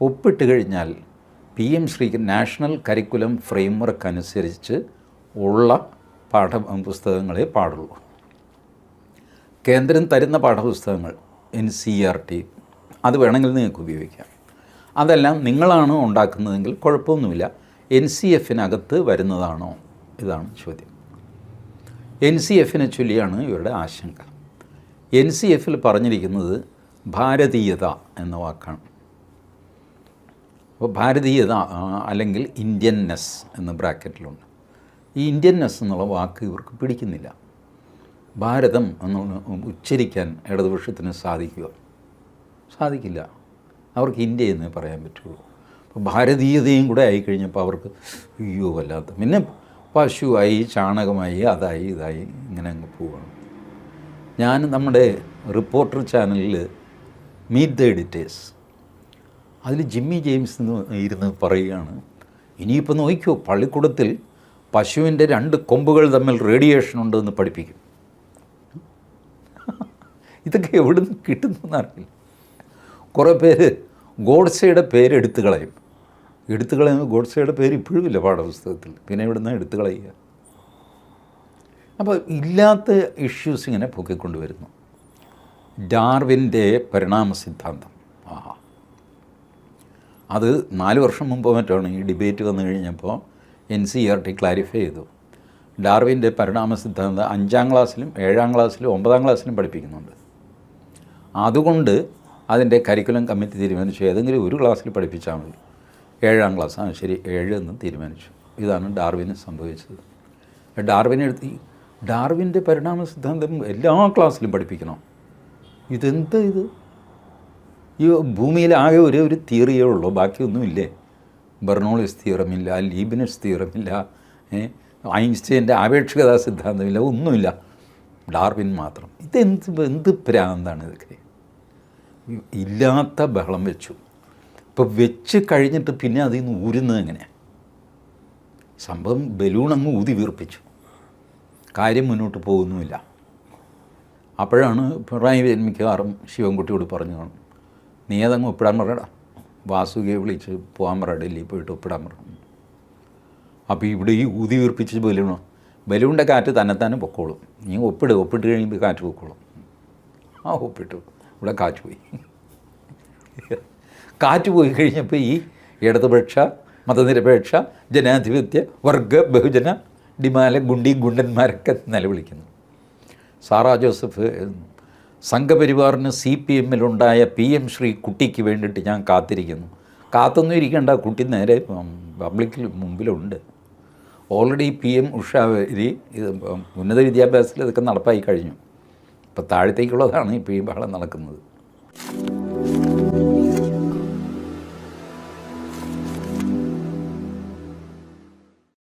ഒപ്പിട്ട് കഴിഞ്ഞാൽ P M ശ്രീക്ക് നാഷണൽ കരിക്കുലം ഫ്രെയിംവർക്ക് അനുസരിച്ച് ഉള്ള പാഠ പുസ്തകങ്ങളെ പാടുള്ളൂ. കേന്ദ്രം തരുന്ന പാഠപുസ്തകങ്ങൾ എൻ സി ആർ ടി അത് വേണമെങ്കിൽ നിങ്ങൾക്ക് ഉപയോഗിക്കാം. അതെല്ലാം നിങ്ങളാണ് ഉണ്ടാക്കുന്നതെങ്കിൽ കുഴപ്പമൊന്നുമില്ല. എൻ സി എഫിനകത്ത് വരുന്നതാണോ? ഇതാണ് ചോദ്യം. എൻ സി എഫിനെ ചൊല്ലിയാണ് ഇവരുടെ ആശങ്ക. എൻ സി എഫിൽ പറഞ്ഞിരിക്കുന്നത് ഭാരതീയത എന്ന വാക്കാണ്. അപ്പോൾ ഭാരതീയത അല്ലെങ്കിൽ ഇന്ത്യൻനെസ് എന്ന് ബ്രാക്കറ്റിലുണ്ട്. ഈ ഇന്ത്യൻനെസ് എന്നുള്ള വാക്ക് ഇവർക്ക് പിടിക്കുന്നില്ല. ഭാരതം എന്നുള്ള ഉച്ചരിക്കാൻ ഇടതുപക്ഷത്തിന് സാധിക്കുക. സാധിക്കില്ല. അവർക്ക് ഇന്ത്യ എന്നേ പറയാൻ പറ്റുള്ളൂ. അപ്പോൾ ഭാരതീയതയും കൂടെ ആയിക്കഴിഞ്ഞപ്പോൾ അവർക്ക് അയ്യോ വല്ലാത്ത. പിന്നെ പശുവായി ചാണകമായി അതായി ഇതായി ഇങ്ങനെ അങ്ങ് പോവുകയാണ് ഞാൻ നമ്മുടെ റിപ്പോർട്ടർ ചാനലിൽ മീറ്റ് ദ എഡിറ്റേഴ്സ് അതിൽ ജിമ്മി ജെയിംസ് എന്ന് ഇരുന്ന് പറയുകയാണ്. ഇനിയിപ്പോൾ നോക്കിയോ പള്ളിക്കൂടത്തിൽ പശുവിന്റെ രണ്ട് കൊമ്പുകൾ തമ്മിൽ റേഡിയേഷൻ ഉണ്ടെന്ന് പഠിപ്പിക്കും. ഇതൊക്കെ എവിടെ നിന്ന് കിട്ടുന്നറിയില്ല കുറേ പേര് ഗോഡ്സയുടെ പേര് എടുത്തു കളയും. എടുത്തു കളയുന്ന ഗോഡ്സയുടെ പേര് ഇപ്പോഴും ഇല്ല പാഠപുസ്തകത്തിൽ. പിന്നെ ഇവിടെ നിന്ന് എടുത്തു കളയുക? അപ്പോൾ ഇല്ലാത്ത ഇഷ്യൂസ് ഇങ്ങനെ പൊക്കിക്കൊണ്ടുവരുന്നു. ഡാർവിന്റെ പരിണാമ സിദ്ധാന്തം. അത് നാല് വർഷം മുമ്പ് മറ്റാണ് ഈ ഡിബേറ്റ് വന്നു കഴിഞ്ഞപ്പോൾ N C R T clarify ചെയ്തു. ഡാർവിന്റെ പരിണാമ സിദ്ധാന്തം അഞ്ചാം ക്ലാസ്സിലും ഏഴാം ക്ലാസ്സിലും ഒമ്പതാം ക്ലാസ്സിലും പഠിപ്പിക്കുന്നുണ്ട്. അതുകൊണ്ട് അതിന്റെ കരിക്കുലം കമ്മിറ്റി തീരുമാനിച്ചു. ഏതെങ്കിലും ഒരു ക്ലാസ്സിൽ പഠിപ്പിച്ചാൽ മതി. ഏഴാം ക്ലാസ് ആ ശരി ഏഴ് എന്ന് തീരുമാനിച്ചു. ഇതാണ് ഡാർവിന് സംഭവിച്ചത്. ഡാർവിനെ എഴുതി ഡാർവിന്റെ പരിണാമ സിദ്ധാന്തം എല്ലാ ക്ലാസ്സിലും പഠിപ്പിക്കണം. ഇതെന്താ ഇത്? ഈ ഭൂമിയിൽ ആകെ ഒരേ ഒരു തിയറിയേ ഉള്ളൂ. ബാക്കിയൊന്നുമില്ലേ? ബെർണോളിസ് തിയറമില്ല ലീബിനസ് തിയറമില്ല ഐൻസ്റ്റൈന്റെ ആപേക്ഷികതാ സിദ്ധാന്തമില്ല ഒന്നുമില്ല. ഡാർവിൻ മാത്രം. ഇതെന്ത് എന്ത് പ്രാന്താണ് ഇതൊക്കെ? ഇല്ലാത്ത ബഹളം വെച്ചു. ഇപ്പോൾ വെച്ച് കഴിഞ്ഞിട്ട് പിന്നെ അതിൽ നിന്ന് ഊരുന്നത് എങ്ങനെയാണ് സംഭവം ബലൂൺ അങ്ങ് ഊതി വീർപ്പിച്ചു. കാര്യം മുന്നോട്ട് പോകുന്നുമില്ല. അപ്പോഴാണ് പിണറായി ജന്മിക്കാറും ശിവൻകുട്ടിയോട് പറഞ്ഞു നീ അതങ്ങ് ഒപ്പിടാൻ പറയടാ വാസുകിയെ വിളിച്ച് പോകാൻ പറ ഡൽഹി പോയിട്ട് ഒപ്പിടാൻ പറ. അപ്പോൾ ഇവിടെ ഈ ഊതി വീർപ്പിച്ച് ബലൂണോ? ബലൂണിന്റെ കാറ്റ് തന്നെത്താനെ പൊക്കോളും. നീ ഒപ്പിട് ഒപ്പിട്ട് കഴിയുമ്പോൾ കാറ്റ് പൊക്കോളും. ആ ഒപ്പിട്ടു. ഇവിടെ കാറ്റ് പോയി. കാറ്റ് പോയി കഴിഞ്ഞപ്പോൾ ഈ ഇടതുപക്ഷ മതനിരപേക്ഷ ജനാധിപത്യ വർഗ ബഹുജന ഡിമാല ഗുണ്ടി ഗുണ്ടന്മാരൊക്കെ നിലവിളിക്കുന്നു. സാറാ ജോസഫ് സംഘപരിവാറിന് സി പി എമ്മിലുണ്ടായ പി എം ശ്രീ കുട്ടിക്ക് വേണ്ടിയിട്ട് ഞാൻ കാത്തിരിക്കുന്നു. കാത്തൊന്നും ഇരിക്കേണ്ട കുട്ടി നേരെ പബ്ലിക്കിൽ മുമ്പിലുണ്ട്. ഓൾറെഡി പി എം ഉഷാവരി ഇത് ഉന്നത വിദ്യാഭ്യാസത്തിൽ ഇതൊക്കെ നടപ്പായി കഴിഞ്ഞു. ഇപ്പോൾ താഴത്തേക്കുള്ളതാണ് ഇപ്പോൾ ഈ ബഹളം നടക്കുന്നത്.